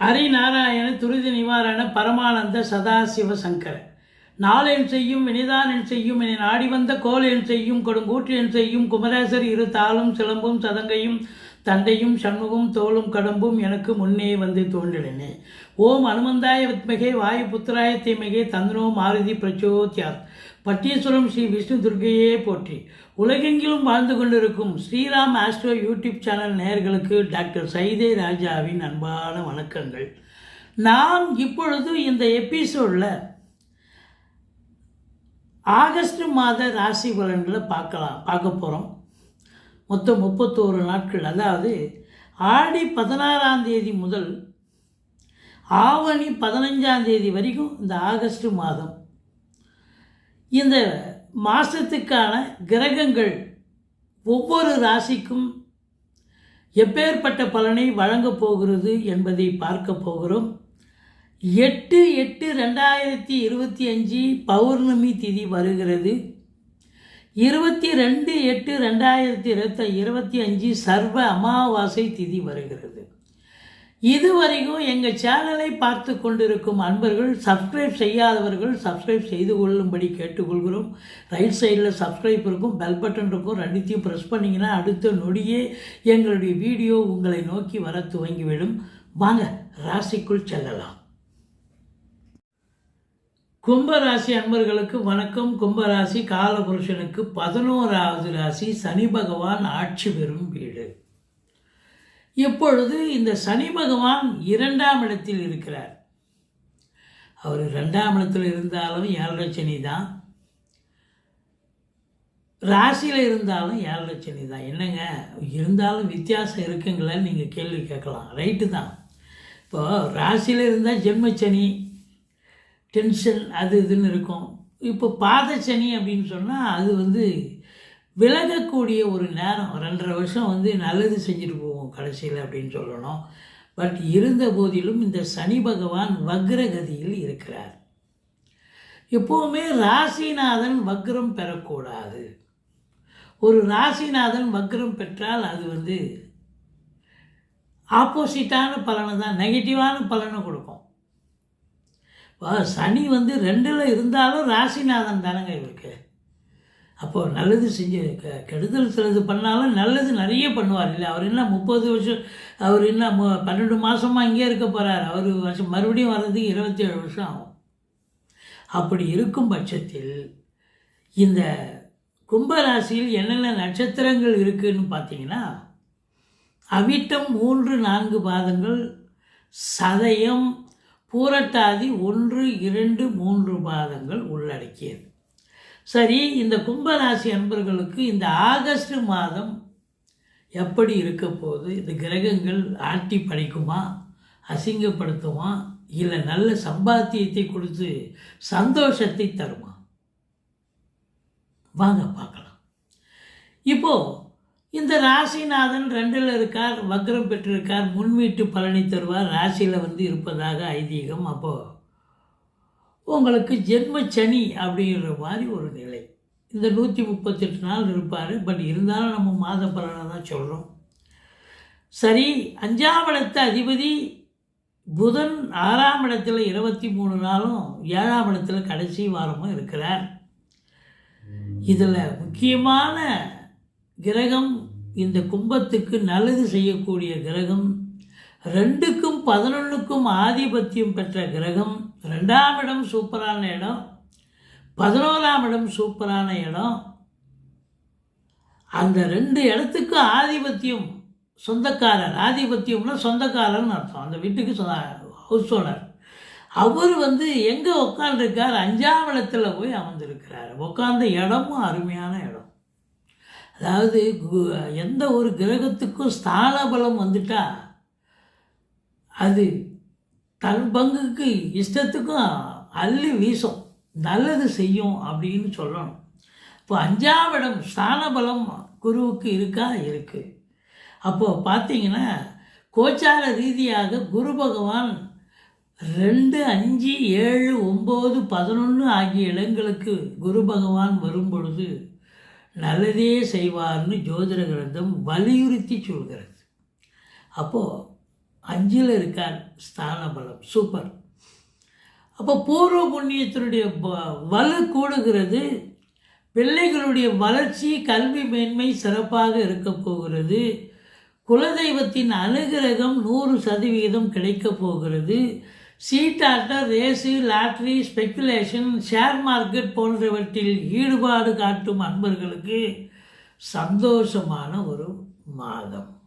ஹரிநாராயண துரித நிவாரண பரமானந்த சதாசிவ சங்கர. நாளென் செய்யும் வினிதானென் செய்யும் என நாடி வந்த கோலென் செய்யும் கொடுங்கூற்று என் செய்யும் குமரேசர் இரு தாளும் சிலம்பும் சதங்கையும் தண்டையும் சண்முகம் தோளும் கடம்பும் எனக்கு முன்னே வந்து தோன்றினே ஓம் அனுமந்தாய வித்மகே வாயு புத்திராய தீமகே தந்தனோ மாருதி பிரச்சோத்யார் பட்டீஸ்வரம் ஸ்ரீ விஷ்ணு துர்க்கையே போற்றி. உலகெங்கிலும் வாழ்ந்து கொண்டிருக்கும் ஸ்ரீராம் ஆஸ்ட்ரோ யூடியூப் சேனல் நேயர்களுக்கு டாக்டர் சைதே ராஜாவின் அன்பான வணக்கங்கள். நாம் இப்பொழுது இந்த எபிசோடில் ஆகஸ்ட் மாத ராசி பலன்களை பார்க்கலாம் பார்க்க போகிறோம் மொத்தம் முப்பத்தோரு நாட்கள். அதாவது ஆடி பதினாறாம் தேதி முதல் ஆவணி பதினஞ்சாம் தேதி வரைக்கும் இந்த ஆகஸ்ட் மாதம். இந்த மாதத்துக்கான கிரகங்கள் ஒவ்வொரு ராசிக்கும் எப்பேற்பட்ட பலனை வழங்கப் போகிறது என்பதை பார்க்க போகிறோம். எட்டு எட்டு ரெண்டாயிரத்தி இருபத்தி அஞ்சு பௌர்ணமி திதி வருகிறது. இருபத்தி ரெண்டு எட்டு ரெண்டாயிரத்தி இருபத்தி இருபத்தி அஞ்சு சர்வ அமாவாசை திதி வருகிறது. இதுவரைக்கும் எங்கள் சேனலை பார்த்து கொண்டிருக்கும் அன்பர்கள் சப்ஸ்கிரைப் செய்யாதவர்கள் சப்ஸ்கிரைப் செய்து கொள்ளும்படி கேட்டுக்கொள்கிறோம். ரைட் சைடில் சப்ஸ்கிரைப் இருக்கும் பெல் பட்டன் இருக்கும். ரெண்டுத்தையும் ப்ரெஸ் பண்ணிங்கன்னா அடுத்த நொடியே எங்களுடைய வீடியோ உங்களை நோக்கி வர துவங்கிவிடும். வாங்க ராசிக்குள் செல்லலாம். கும்பராசி அன்பர்களுக்கு வணக்கம். கும்பராசி காலபுருஷனுக்கு பதினோராவது ராசி சனி பகவான் ஆட்சி பெறும் வீடு. இப்பொழுது இந்த சனி பகவான் இரண்டாம் இடத்தில் இருக்கிறார். அவர் ரெண்டாம் இடத்தில் இருந்தாலும் ஏழரை சனி தான். ராசியில் இருந்தாலும் ஏழரை சனி தான். என்னங்க? இருந்தாலும் வித்தியாசம் இருக்குங்களேன்னு நீங்கள் கேள்வி கேட்கலாம். ரைட்டு தான். இப்போது ராசியில் இருந்தால் ஜென்மச்சனி டென்ஷன் அது இதுன்னு இருக்கும். இப்போ பாதச்சனி அப்படின்னு சொன்னால் அது வந்து விலகக்கூடிய ஒரு நேரம். ரெண்டரை வருஷம் வந்து நல்லது செஞ்சுட்டு போகும் கடைசியில் அப்படின்னு சொல்லணும். பட் இருந்த போதிலும் இந்த சனி பகவான் வக்ரகதியில் இருக்கிறார். எப்போவுமே ராசிநாதன் வக்ரம் பெறக்கூடாது. ஒரு ராசிநாதன் வக்ரம் பெற்றால் அது வந்து ஆப்போசிட்டான பலனை தான் நெகட்டிவான பலனை கொடுக்கும். இப்போ சனி வந்து ரெண்டில் இருந்தாலும் ராசிநாதன் தானங்க இவருக்கு. அப்போது நல்லது செஞ்சு க கெடுதல் சிலது பண்ணாலும் நல்லது நிறைய பண்ணுவார். இல்லை அவர் என்ன முப்பது வருஷம் அவர் என்ன மு பன்னெண்டு மாதமாக இங்கே இருக்க போகிறார் அவர் வருஷம் மறுபடியும் வர்றதுக்கு இருபத்தி ஏழு வருஷம் ஆகும். அப்படி இருக்கும் பட்சத்தில் இந்த கும்பராசியில் என்னென்ன நட்சத்திரங்கள் இருக்குதுன்னு பார்த்தீங்கன்னா அவிட்டம் மூன்று நான்கு பாதங்கள் சதயம் பூரட்டாதி ஒன்று இரண்டு மூன்று பாதங்கள் உள்ளடக்கியது. சரி இந்த கும்பராசி அன்பர்களுக்கு இந்த ஆகஸ்ட் மாதம் எப்படி இருக்க போகுது? இந்த கிரகங்கள் ஆட்டி படைக்குமா? அசிங்கப்படுத்துமா? இல்லை நல்ல சம்பாத்தியத்தை கொடுத்து சந்தோஷத்தை தருமா? வாங்க பார்க்கலாம். இப்போது இந்த ராசிநாதன் ரெண்டில் இருக்கார் வக்ரம் பெற்றிருக்கார் முன்வீட்டு பலனை தருவார் ராசியில் வந்து இருப்பதாக ஐதீகம். அப்போது உங்களுக்கு ஜென்ம சனி அப்படிங்கிற மாதிரி ஒரு நிலை. இந்த நூற்றி முப்பத்தெட்டு நாள் இருப்பார். பட் இருந்தாலும் நம்ம மாத பலனை தான் சொல்கிறோம் சரி அஞ்சாம் இடத்த அதிபதி புதன் ஆறாம் இடத்துல இருபத்தி மூணு நாளும் ஏழாம் இடத்துல கடைசி வாரமும் இருக்கிறார். இதில் முக்கியமான கிரகம் இந்த கும்பத்துக்கு நல்லது செய்யக்கூடிய கிரகம் ரெண்டுக்கும் பதினொன்றுக்கும் ஆதிபத்தியம் பெற்ற கிரகம் ரெண்டாம் இடம் சூப்பரான இடம் பதினோராம் இடம் சூப்பரான இடம். அந்த ரெண்டு இடத்துக்கும் ஆதிபத்தியம் சொந்தக்காரர். ஆதிபத்தியம்னா சொந்தக்காரர்னு அர்த்தம். அந்த வீட்டுக்கு சொந்த ஹவுஸ் ஓனர் அவர் வந்து எங்கே உட்காந்துருக்கார் அஞ்சாம் இடத்துல போய் அமர்ந்திருக்கிறார். உட்காந்த இடமும் அருமையான இடம். அதாவது எந்த ஒரு கிரகத்துக்கும் ஸ்தான பலம் வந்துட்டா அது தன் பங்குக்கு இஷ்டத்துக்கும் அள்ளி வீசும். நல்லது செய்யும் அப்படின்னு சொல்லணும். இப்போ அஞ்சாம் இடம் குருவுக்கு இருக்கா? இருக்குது அப்போது பார்த்தீங்கன்னா கோச்சார ரீதியாக குரு பகவான் ரெண்டு அஞ்சு ஏழு ஒம்பது பதினொன்று ஆகிய இடங்களுக்கு குரு பகவான் வரும் பொழுது நல்லதே செய்வார்னு ஜோதிட கிரந்தம் வலியுறுத்தி சொல்கிறது. அப்போது அஞ்சில் இருக்கார். ஸ்தான பலம். சூப்பர். அப்போ பூர்வ புண்ணியத்தினுடைய வலு கூடுகிறது. பிள்ளைகளுடைய வளர்ச்சி கல்வி மேன்மை சிறப்பாக இருக்க போகிறது. குலதெய்வத்தின் அனுகிரகம் நூறு சதவிகிதம் கிடைக்கப் போகிறது. சீட்டாட்டம் race lottery speculation share market போன்றவற்றில் ஈடுபாடு காட்டும் அன்பர்களுக்கு சந்தோஷமான ஒரு மாதம்.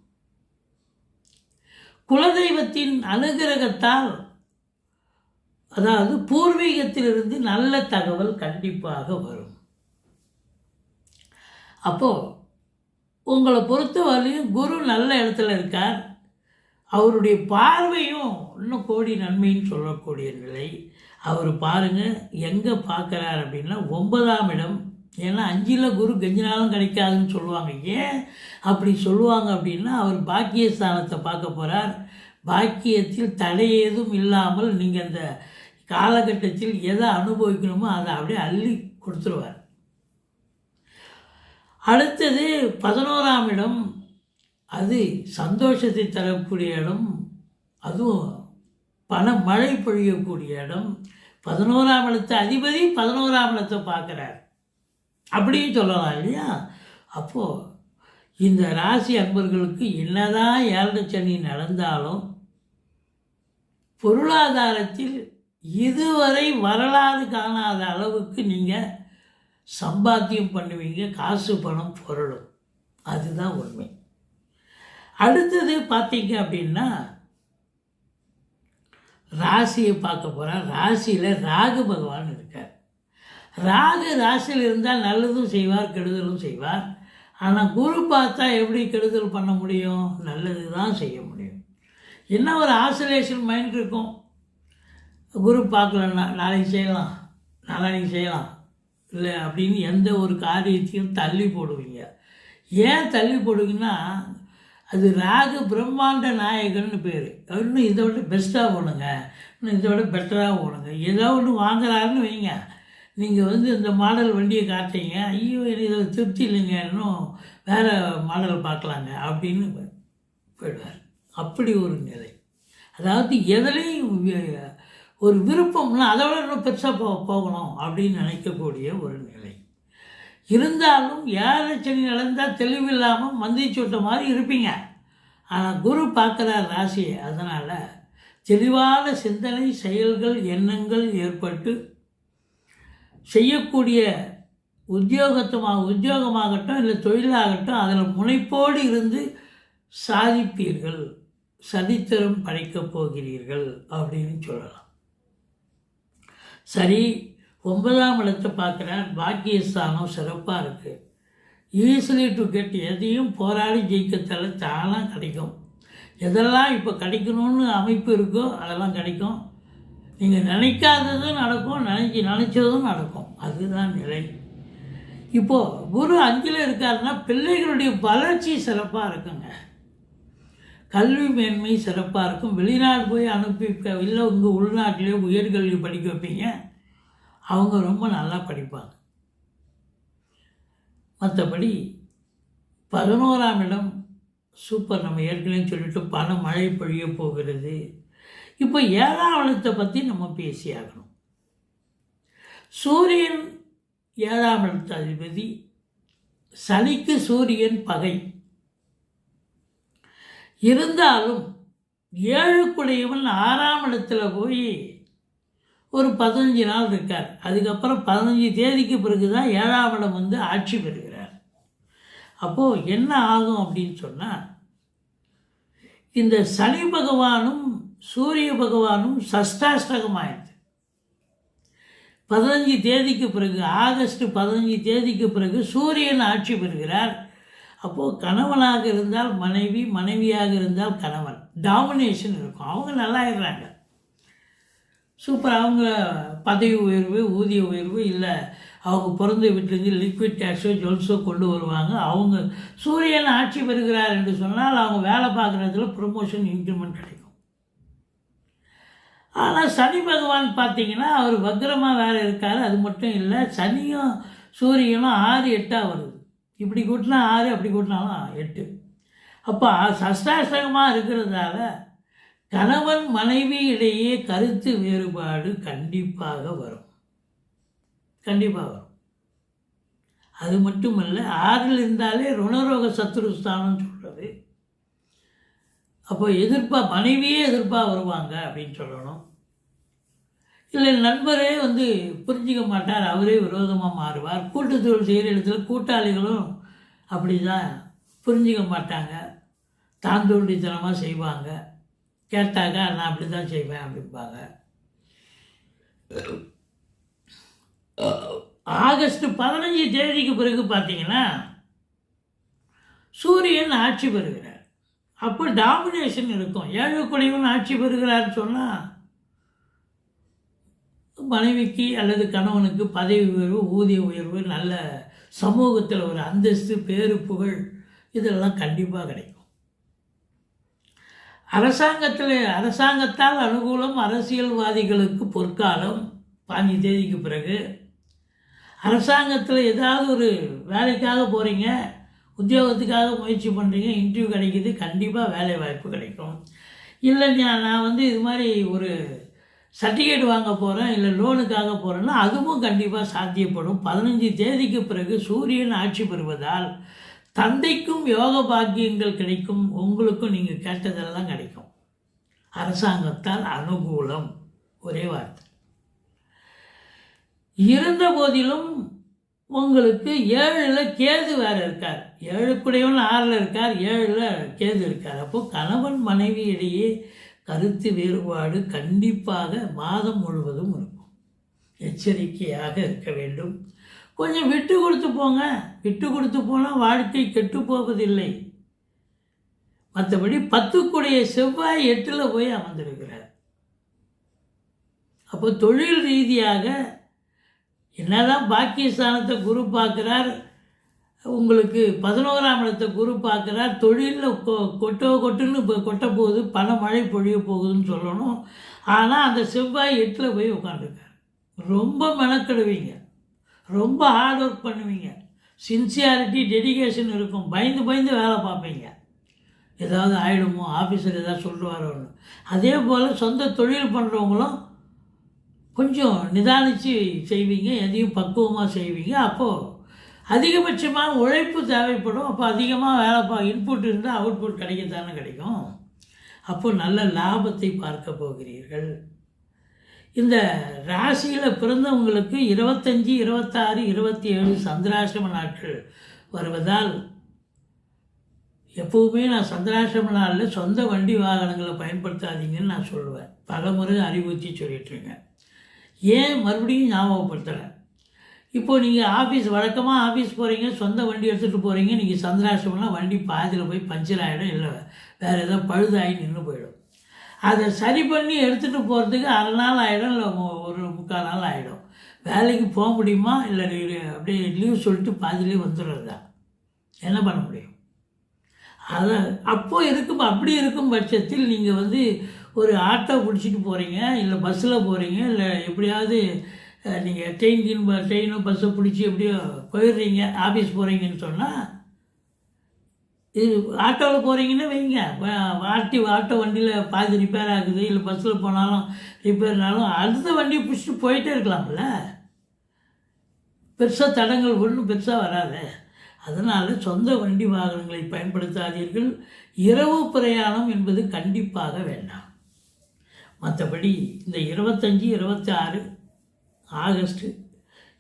குலதெய்வத்தின் அனுகிரகத்தால் அதாவது பூர்வீகத்திலிருந்து நல்ல தகவல் கண்டிப்பாக வரும். அப்போது உங்களை பொறுத்த வரையும் குரு நல்ல இடத்துல இருக்கார். அவருடைய பார்வையும் இன்னும் கோடி நன்மைன்னு சொல்லக்கூடிய நிலை அவர் பாருங்கள் எங்கே பார்க்குறார் அப்படின்னா ஒன்பதாம் இடம் ஏன்னா அஞ்சில் குரு கெஞ்சினாலும் கிடைக்காதுன்னு சொல்லுவாங்க. ஏன் அப்படி சொல்லுவாங்க அப்படின்னா அவர் பாக்கியஸ்தானத்தை பார்க்க போகிறார் பாக்கியத்தில் தடை ஏதும் இல்லாமல் நீங்கள் அந்த காலகட்டத்தில் எதை அனுபவிக்கணுமோ அதை அப்படியே அள்ளி கொடுத்துருவார். அடுத்தது பதினோராம் இடம் அது சந்தோஷத்தை தரக்கூடிய இடம் அதுவும் பண மழை பொழியக்கூடிய இடம். பதினோராம் இடத்தை அதிபதி பதினோராம் இடத்தை பார்க்குறார். அப்படின்னு சொல்லலாம் இல்லையா? அப்போது இந்த ராசி அன்பர்களுக்கு என்னதான் ஏழரை சனி நடந்தாலும் பொருளாதாரத்தில் இதுவரை வரலாறு காணாத அளவுக்கு நீங்கள் சம்பாத்தியம் பண்ணுவீங்க காசு பணம் பொருளும். அதுதான் உண்மை. அடுத்தது பார்த்தீங்க அப்படின்னா ராசியை பார்க்க போகிறோம் ராசியில் ராகு பகவான் இருக்கார். ராகு ராசியில் இருந்தால் நல்லதும் செய்வார் கெடுதலும் செய்வார். ஆனால் குரு பார்த்தா எப்படி கெடுதல் பண்ண முடியும்? நல்லது தான் செய்ய முடியும். என்ன ஒரு ஆசோலேஷன் மைண்ட் இருக்கும்? குரு பார்க்கலன்னா நாளைக்கு செய்யலாம் நாளைக்கு செய்யலாம் இல்லை அப்படின்னு எந்த ஒரு காரியத்தையும் தள்ளி போடுவீங்க. ஏன் தள்ளி போடுவீங்கன்னா அது ராகு பிரம்மாண்ட நாயகன்னு பேர். இன்னும் இதை விட பெஸ்ட்டாக போடுங்க. இன்னும் இதை விட பெட்டராக போடுங்க. ஏதோ ஒன்று வாங்குறாருன்னு வைங்க. நீங்கள் வந்து இந்த மாடல் வண்டியை காட்டுறீங்க. ஐயோ எனக்கு இதில் திருப்தி இல்லைங்க. இன்னும் வேறு மாடல் பார்க்கலாங்க அப்படின்னு போயிடுவார். அப்படி ஒரு நிலை. அதாவது எதுலேயும் ஒரு விருப்பம்னா அதை விட இன்னும் பெருசாக போ போகணும் அப்படின்னு நினைக்கக்கூடிய ஒரு நிலை. இருந்தாலும் ஏழரை நடந்தால் தெளிவில்லாமல் மந்தி சொட்ட மாதிரி இருப்பீங்க. ஆனால் குரு பார்க்குறார் ராசியை. அதனால் தெளிவான சிந்தனை செயல்கள் எண்ணங்கள் ஏற்பட்டு செய்யக்கூடிய உத்தியோகத்தமாக உத்தியோகமாகட்டும் இல்லை தொழிலாகட்டும் அதில் முனைப்போடு இருந்து சாதிப்பீர்கள். சரித்திரம் படைக்கப் போகிறீர்கள் அப்படின்னு சொல்லலாம். சரி ஒன்பதாம் இடத்தை பார்க்குறார். பாக்கியஸ்தானம் சிறப்பாக இருக்குது ஈஸிலி டு கெட் எதையும் போராடி ஜெயிக்கத்தால தானாக கிடைக்கும். எதெல்லாம் இப்போ கிடைக்கணும்னு அமைப்பு இருக்கோ அதெல்லாம் கிடைக்கும். நீங்கள் நினைக்காததும் நடக்கும் நினைச்சி நினச்சதும் நடக்கும். அதுதான் நிலை. இப்போது குரு அஞ்சில் இருக்காருன்னா பிள்ளைகளுடைய வளர்ச்சி சிறப்பாக இருக்குங்க. கல்வி மேன்மை சிறப்பாக இருக்கும். வெளிநாடு போய் அனுப்பி இல்லை உங்கள் உள்நாட்டிலே உயர்கல்வி படிக்க வைப்பீங்க. அவங்க ரொம்ப நல்லா படிப்பாங்க. மற்றபடி பதினோராம் இடம் சூப்பர். நம்ம ஏற்கனவே சொல்லிட்டு பண மழை பொழிய போகிறது. இப்போ ஏழாம் இடத்தை பற்றி நம்ம பேசியாகணும் சூரியன் ஏழாம் அதிபதி சனிக்கு சூரியன் பகை. இருந்தாலும் ஏழுக்குடையவன் ஆறாம் இடத்துல போய் ஒரு பதினஞ்சு நாள் இருக்கார். அதுக்கப்புறம் பதினஞ்சு தேதிக்கு பிறகு தான் ஏழாம் இடம் வந்து ஆட்சி பெறுகிறார். அப்போது என்ன ஆகும் அப்படின்னு சொன்னால் இந்த சனி பகவானும் சூரிய பகவானும் சஷ்டாஷ்டகமாயிடுது பதினஞ்சு தேதிக்கு பிறகு ஆகஸ்ட் பதினஞ்சு தேதிக்கு பிறகு சூரியன் ஆட்சி பெறுகிறார். அப்போது கணவனாக இருந்தால் மனைவி மனைவியாக இருந்தால் கணவன். டாமினேஷன் இருக்கும். அவங்க நல்லாயிடுறாங்க சூப்பர் அவங்க பதவி உயர்வு ஊதிய உயர்வு இல்லை. அவங்க பிறந்த வீட்டிலேருந்து லிக்விட் டேக்ஸோ ஜுவல்ஸோ கொண்டு வருவாங்க. அவங்க சூரியன் ஆட்சி பெறுகிறார் என்று சொன்னால் அவங்க வேலை பார்க்குறதுல ப்ரொமோஷன் இன்க்ரிமெண்ட் கிடைக்கும். ஆனால் சனி பகவான் பார்த்தீங்கன்னா அவர் வக்ரமாக வேறு இருக்கார் அது மட்டும் இல்லை சனியும் சூரியனும் ஆறு எட்டாக வருது. இப்படி கூட்டினா ஆறு அப்படி கூட்டினாலும் எட்டு. அப்போ சஷ்டாஷ்டகமாக இருக்கிறதால கணவன் மனைவி இடையே கருத்து வேறுபாடு கண்டிப்பாக வரும். கண்டிப்பாக வரும். அது மட்டும் இல்லை ஆறில் இருந்தாலே ருணரோக சத்துருஸ்தானம் சொல்லுவோம் அப்போ எதிர்ப்பாக மனைவியே எதிர்ப்பாக வருவாங்க அப்படின்னு சொல்லணும். இல்லை நண்பரே வந்து புரிஞ்சிக்க மாட்டார் அவரே விரோதமாக மாறுவார். கூட்டுத்தொழில் செய்கிற இடத்துல கூட்டாளிகளும் அப்படி தான் புரிஞ்சிக்க மாட்டாங்க. தாந்தோண்டித்தனமாக செய்வாங்க. கேட்டாக்க நான் அப்படி தான் செய்வேன் அப்படிம்பாங்க. ஆகஸ்ட் பதினஞ்சு தேதிக்கு பிறகு பார்த்தீங்கன்னா சூரியன் ஆட்சி பெறுகிறார். அப்போ டாமினேஷன் இருக்கும். ஏழு குடிவன் ஆட்சி பெறுகிறான்னு சொன்னால் மனைவிக்கு அல்லது கணவனுக்கு பதவி உயர்வு ஊதிய உயர்வு நல்ல சமூகத்தில் ஒரு அந்தஸ்து பேரு புகழ் இதெல்லாம் கண்டிப்பாக கிடைக்கும். அரசாங்கத்தில் அரசாங்கத்தால் அனுகூலம் அரசியல்வாதிகளுக்கு பொற்காலம் பாஞ்சு தேதிக்கு பிறகு. அரசாங்கத்தில் ஏதாவது ஒரு வேலைக்காக போகிறீங்க உத்தியோகத்துக்காக முயற்சி பண்ணுறீங்க இன்டர்வியூ கிடைக்குது கண்டிப்பாக வேலை வாய்ப்பு கிடைக்கும். இல்லை நான் நான் வந்து இது மாதிரி ஒரு சர்டிஃபிகேட் வாங்க போகிறேன் இல்லை லோனுக்காக போகிறேன்னா அதுவும் கண்டிப்பாக சாத்தியப்படும். பதினஞ்சு தேதிக்கு பிறகு சூரியன் ஆட்சி பெறுவதால் தந்தைக்கும் யோக பாக்கியங்கள் கிடைக்கும் உங்களுக்கும் நீங்கள் கேட்டதெல்லாம் கிடைக்கும். அரசாங்கத்தால் அனுகூலம். ஒரே வார்த்தை. இருந்த போதிலும் உங்களுக்கு ஏழில் கேது வேறு இருக்கார். ஏழுக்குடையவன் ஆறில் இருக்கார் ஏழில் கேது இருக்கார். அப்போது கணவன் மனைவி இடையே கருத்து வேறுபாடு கண்டிப்பாக மாதம் முழுவதும் இருக்கும். எச்சரிக்கையாக இருக்க வேண்டும். கொஞ்சம் விட்டு கொடுத்து போங்க. விட்டு கொடுத்து போனால் வாழ்க்கை கெட்டு போவதில்லை. மற்றபடி பத்துக்குடைய செவ்வாய் எட்டில் போய் அமர்ந்திருக்கிறார். அப்போ தொழில் ரீதியாக என்னதான் பாக்கியஸ்தானத்தை குரு பார்க்குறார் உங்களுக்கு பதினோராம் இடத்தை குரு பார்க்குறார் தொழிலில் கொ கொட்டோ கொட்டுன்னு இப்போ கொட்ட போகுது பண மழை பொழிய போகுதுன்னு சொல்லணும். ஆனால் அந்த செவ்வாய் எட்டில் போய் உட்காந்துருக்கார் ரொம்ப மெனக்கெடுவீங்க. ரொம்ப ஹார்ட் ஒர்க் பண்ணுவீங்க. சின்சியாரிட்டி டெடிகேஷன் இருக்கும். பயந்து பயந்து வேலை பார்ப்பீங்க. ஏதாவது ஆகிடுமோ ஆஃபீஸர் ஏதாவது சொல்லுவாரோன்னு அதே போல் சொந்த தொழில் பண்ணுறவங்களும் கொஞ்சம் நிதானித்து செய்வீங்க எதையும் பக்குவமாக செய்வீங்க. அப்போது அதிகபட்சமாக உழைப்பு தேவைப்படும். அப்போ அதிகமாக வேலை பா இன்புட் இருந்தால் அவுட்புட் கிடைக்கத்தானே கிடைக்கும். அப்போது நல்ல லாபத்தை பார்க்க போகிறீர்கள். இந்த ராசியில் பிறந்தவங்களுக்கு இருபத்தஞ்சி இருபத்தாறு இருபத்தி ஏழு சந்திராசிரம நாட்கள் வருவதால் எப்போவுமே நான் சந்திராசிரம நாளில் சொந்த வண்டி வாகனங்களை பயன்படுத்தாதீங்கன்னு நான் சொல்லுவேன். பல முறை அறிவுறுத்தி சொல்லிட்டுருங்க ஏன் மறுபடியும் ஞாபகப்படுத்துகிறேன் இப்போது நீங்கள் ஆஃபீஸ் வழக்கமாக ஆஃபீஸ் போகிறீங்க சொந்த வண்டி எடுத்துகிட்டு போகிறீங்க நீங்கள் சந்திராசிரமம்னா வண்டி பாதியில் போய் பஞ்சர் ஆகிடும் இல்லை வேறு ஏதோ பழுதாகி நின்று போயிடும். அதை சரி பண்ணி எடுத்துகிட்டு போகிறதுக்கு அரை நாள் ஆகிடும் இல்லை ஒரு முக்கால் நாள் ஆகிடும் வேலைக்கு போக முடியுமா? இல்லை அப்படியே லீவ் சொல்லிட்டு பாதியிலே வந்துடுறதா? என்ன பண்ண முடியும்? அதை அப்போது இருக்கும் அப்படி இருக்கும் பட்சத்தில் நீங்கள் வந்து ஒரு ஆட்டோ பிடிச்சிட்டு போகிறீங்க இல்லை பஸ்ஸில் போகிறீங்க இல்லை எப்படியாவது நீங்கள் ட்ரெயின் கீன் ட்ரெயினோ பஸ்ஸோ பிடிச்சி எப்படியோ போயிடுறீங்க ஆஃபீஸ் போகிறீங்கன்னு சொன்னால் இது ஆட்டோவில் போகிறீங்கன்னு வைங்க. ஆட்டி ஆட்டோ வண்டியில் பாதி ரிப்பேர் ஆகுது இல்லை பஸ்ஸில் போனாலும் ரிப்பேர்னாலும் அடுத்த வண்டியை பிடிச்சிட்டு போயிட்டே இருக்கலாம்ல. பெருசாக தடங்கள் ஒன்றும் பெருசாக வராது. அதனால் சொந்த வண்டி வாகனங்களை பயன்படுத்தாதீர்கள். இரவு பிரயாணம் என்பது கண்டிப்பாக வேண்டாம். மற்றபடி இந்த இருபத்தஞ்சி இருபத்தி ஆறு ஆகஸ்ட்டு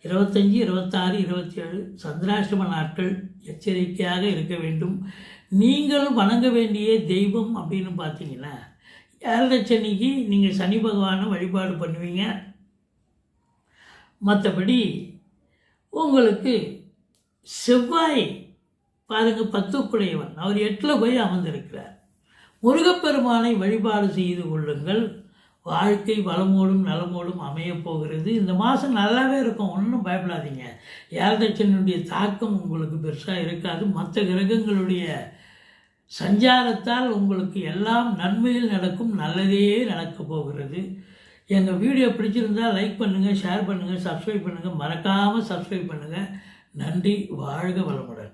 இருபத்தஞ்சி இருபத்தாறு இருபத்தி ஏழு சந்திராஷ்டம நாட்கள் எச்சரிக்கையாக இருக்க வேண்டும். நீங்கள் வணங்க வேண்டிய தெய்வம் அப்படின்னு பார்த்தீங்கன்னா ஏழரைச்சனிக்கு நீங்கள் சனி பகவானை வழிபாடு பண்ணுவீங்க. மற்றபடி உங்களுக்கு செவ்வாய் பாருங்கள் பத்துக்குடையவன். அவர் எட்டில் போய் அமர்ந்திருக்கிறார். முருகப்பெருமானை வழிபாடு செய்து கொள்ளுங்கள். வாழ்க்கை வளமோடும் நலமோடும் அமையப் போகிறது. இந்த மாதம் நல்லாவே இருக்கும். ஒன்றும் பயப்படாதீங்க. ஏழதட்சனுடைய தாக்கம் உங்களுக்கு பெருசாக இருக்காது. மற்ற கிரகங்களுடைய சஞ்சாரத்தால் உங்களுக்கு எல்லாம் நன்மையில் நடக்கும். நல்லதே நடக்கப் போகிறது. எங்கள் வீடியோ பிடிச்சிருந்தால் லைக் பண்ணுங்கள் ஷேர் பண்ணுங்கள் சப்ஸ்கிரைப் பண்ணுங்கள் மறக்காமல் சப்ஸ்கிரைப் பண்ணுங்கள் நன்றி. வாழ்க வளமுடன்.